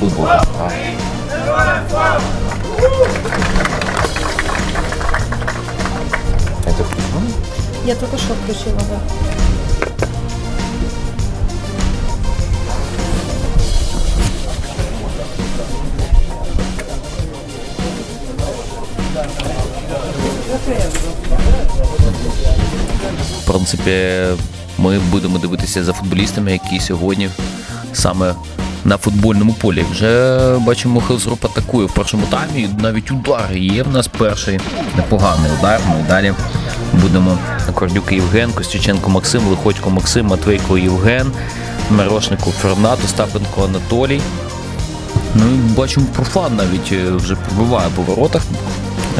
футбол. Это включено? Я только что включила, да. В принципі, ми будемо дивитися за футболістами, які сьогодні саме на футбольному полі. Вже бачимо, Хелзруп атакує в першому таймі. Навіть удар є в нас перший непоганий удар. Ми далі будемо Кордюк Євген, Костюченко Максим, Лиходько Максим, Матвейко Євген, Мирошнику Фернат, Остапенко Анатолій. Ну і бачимо, профан навіть е, вже пробиває по воротах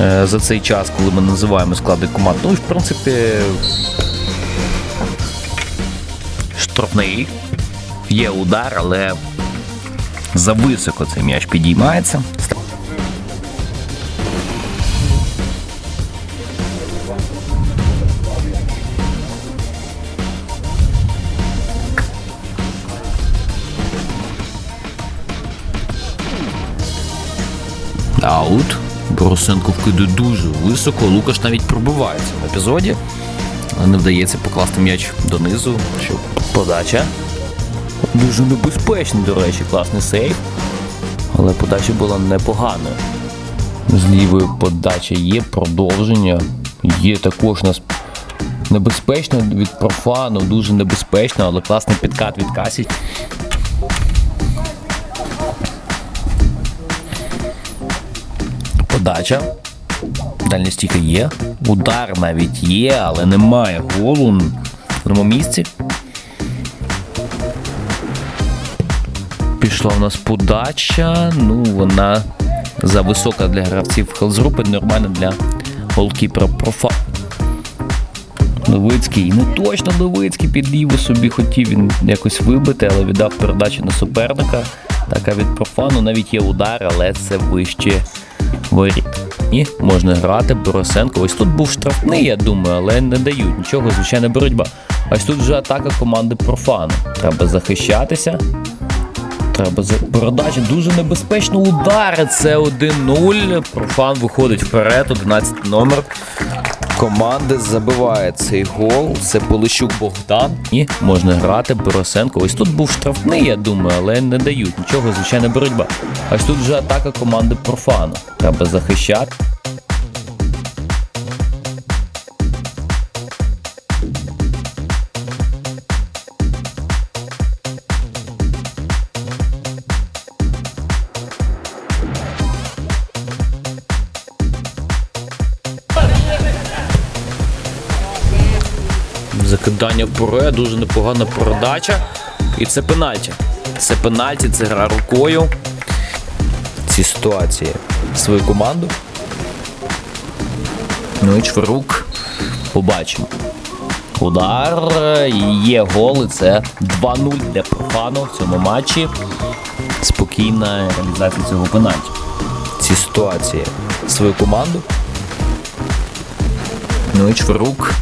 е, за цей час, коли ми називаємо склади команд. Ну і в принципі. Штрафний. Є удар, але зависоко цей м'яч підіймається. Аут. Борисенко вкидає дуже високо. Лукаш навіть пробивається в епізоді. Але не вдається покласти м'яч донизу. Що подача. Дуже небезпечний, до речі, класний сейф. Але подача була непоганою. З лівої подачі є продовження. Є також у нас небезпечно від профану, дуже небезпечно, але класний підкат від Касі. Подача. Дальня стійка є. Удар навіть є, але немає голу в одному місці. Пішла у нас подача. Ну, вона зависока для гравців Хелзрупи, нормальна для голкіпера профа. Левицький, не точно Левицький під ліву собі хотів він якось вибити, але віддав передачу на суперника. Така від профану навіть є удар, але це вище воріт. І можна грати Борисенко. Ось тут був штрафний, я думаю, але не дають нічого, звичайна боротьба. Ось тут вже атака команди профану. Треба захищатися. Треба за передача дуже небезпечно удари. Це 1-0. Профан виходить вперед, 11 номер. Команди забиває цей гол. Це Полищук Богдан. І можна грати Борисенко. Ось тут був штрафний, я думаю, але не дають нічого, звичайна боротьба. Ось тут вже атака команди профану. Треба захищати. Закидання вперед, дуже непогана передача. І це пенальті. Це пенальті, це гра рукою. Ці ситуації свою команду. Ну і Чверук побачимо. Удар. Є гол, і це 2-0 для профану в цьому матчі. Спокійна реалізація цього пенальті. Ці ситуації свою команду. Ну і Чверук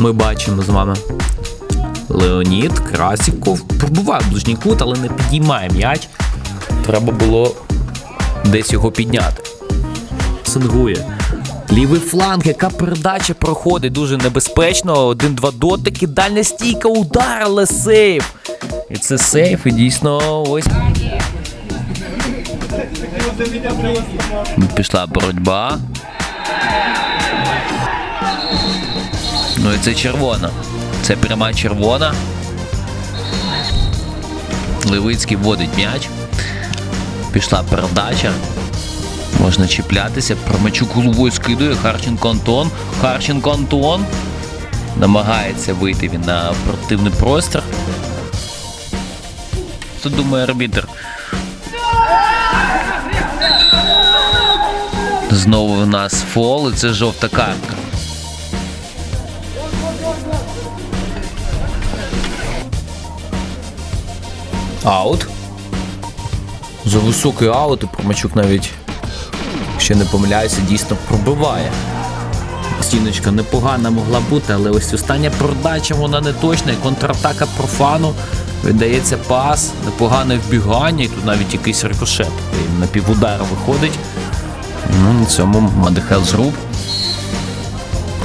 Ми бачимо з вами. Леонід Красіков пробуває ближній кут, але не підіймає м'яч. Треба було десь його підняти. Сингує. Лівий фланг, яка передача проходить дуже небезпечно. Один-два дотики, дальня стійка, удар, але сейф. І це сейф, і дійсно ось. Пішла боротьба. Ну і це червона. Це пряма червона. Левицький вводить м'яч. Пішла передача. Можна чіплятися. Промачук головою скидує. Харченко Антон. Харченко Антон. Намагається вийти він на противний простір. Що думає арбітр? Знову в нас фол, і це жовта картка. Аут. За високий аут і Промачук навіть, якщо не помиляюся, дійсно пробиває. Стіночка непогана могла бути, але ось остання продача вона не точна. І контратака профану. Віддається пас, непогане вбігання, і тут навіть якийсь рикошет. І на півудара виходить. Ну, на цьому Мадихел зруб.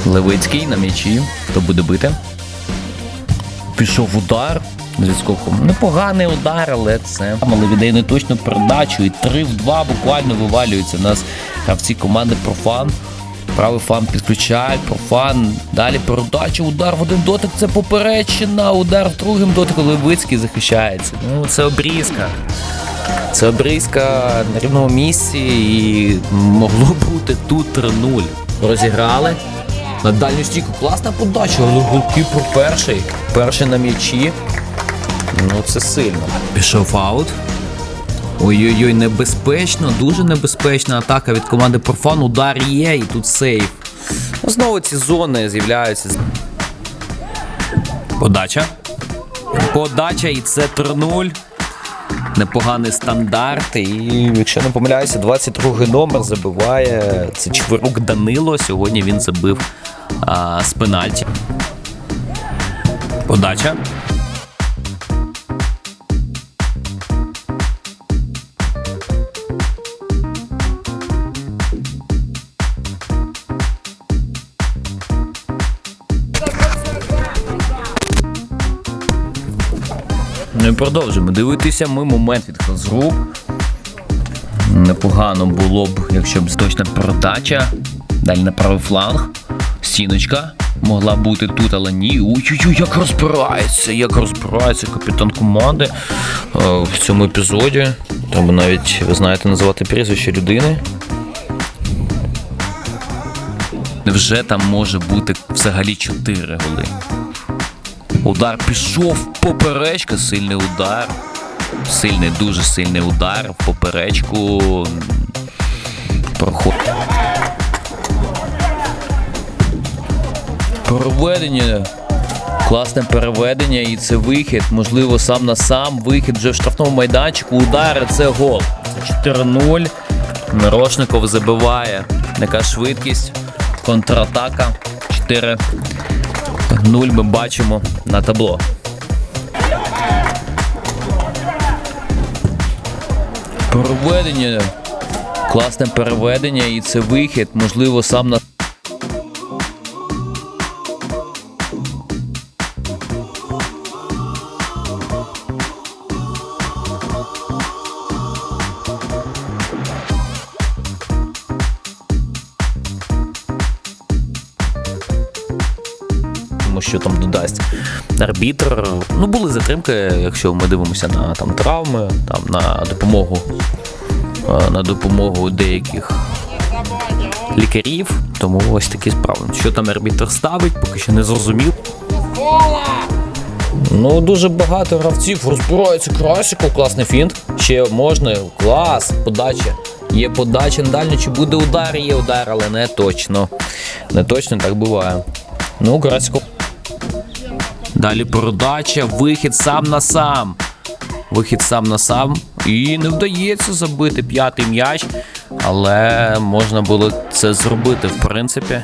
Левицький на м'ячі. Хто буде бити? Пішов удар з. Непоганий удар, але це. Але віддає не точну передачу. І 3 в 2 буквально вивалюються. У нас гравці команди Профан. Правий фан підключають, профан. Далі передача, удар в один дотик. Це поперечина. Удар в другим дотику. Левицький захищається. Ну, це обрізка. Це обрізка на рівному місці і могло бути тут 3-0. Розіграли. На дальню стійку класна подача, але голкіпер перший. Перший на м'ячі. Ну це сильно. Пішов аут. Ой-ой-ой, небезпечно, дуже небезпечна атака від команди Профан. Удар є і тут сейф. Ну, Знову ці зони з'являються. Подача. Подача і це 3-0. Непоганий стандарт. І, якщо не помиляюся, 22 номер забиває. Це Чверук Данило. Сьогодні він забив а, з пенальті. Подача. Ну і продовжимо дивитися. Ми момент від Хазруб. Непогано було б, якщо б точна передача. Далі на правий фланг. Стіночка. Могла бути тут, але ні. Ой-ой-ой, як розбирається, як розбирається капітан команди е, в цьому епізоді. Треба навіть, ви знаєте, називати прізвище людини. Невже там може бути взагалі 4 голи? Удар пішов поперечка, сильний удар. Сильний, дуже сильний удар в поперечку. Проход. Переведення. Класне переведення, і це вихід. Можливо, сам на сам. Вихід вже в штрафному майданчику. Удар, це гол. Це 4-0. Мирошников забиває. Яка швидкість. Контратака. 4 0 ми бачимо на табло. Переведення. Класне переведення, і це вихід. Можливо, сам на. Що там додасть арбітр. Ну, були затримки, якщо ми дивимося на там травми, там на допомогу е, на допомогу деяких лікарів. Тому ось такі справи. Що там арбітр ставить, поки що не зрозумів. Ну, дуже багато гравців розбираються красику, класний фінт. Ще можна, клас, подача. Є подача на дальню, чи буде удар, є удар, але не точно. Не точно так буває. Ну, Красико. Далі передача, вихід сам на сам. Вихід сам на сам. І не вдається забити п'ятий м'яч. Але можна було це зробити, в принципі.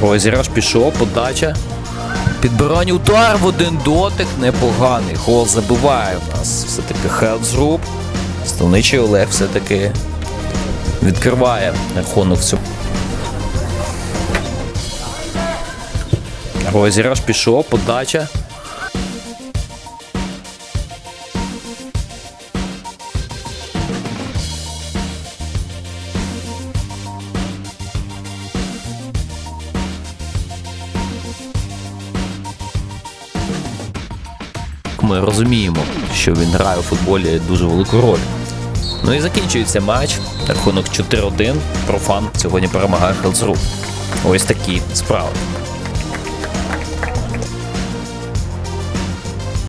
Розіграш пішов, подача. Підбирання удар в один дотик непоганий. Гол забиває у нас. Все-таки Хелдзруб. Ставничий Олег все-таки відкриває рахунок в Розіграш пішов, подача. Ми розуміємо, що він грає у футболі дуже велику роль. Ну і закінчується матч. Рахунок 4-1. Профан сьогодні перемагає Хелзру. Ось такі справи.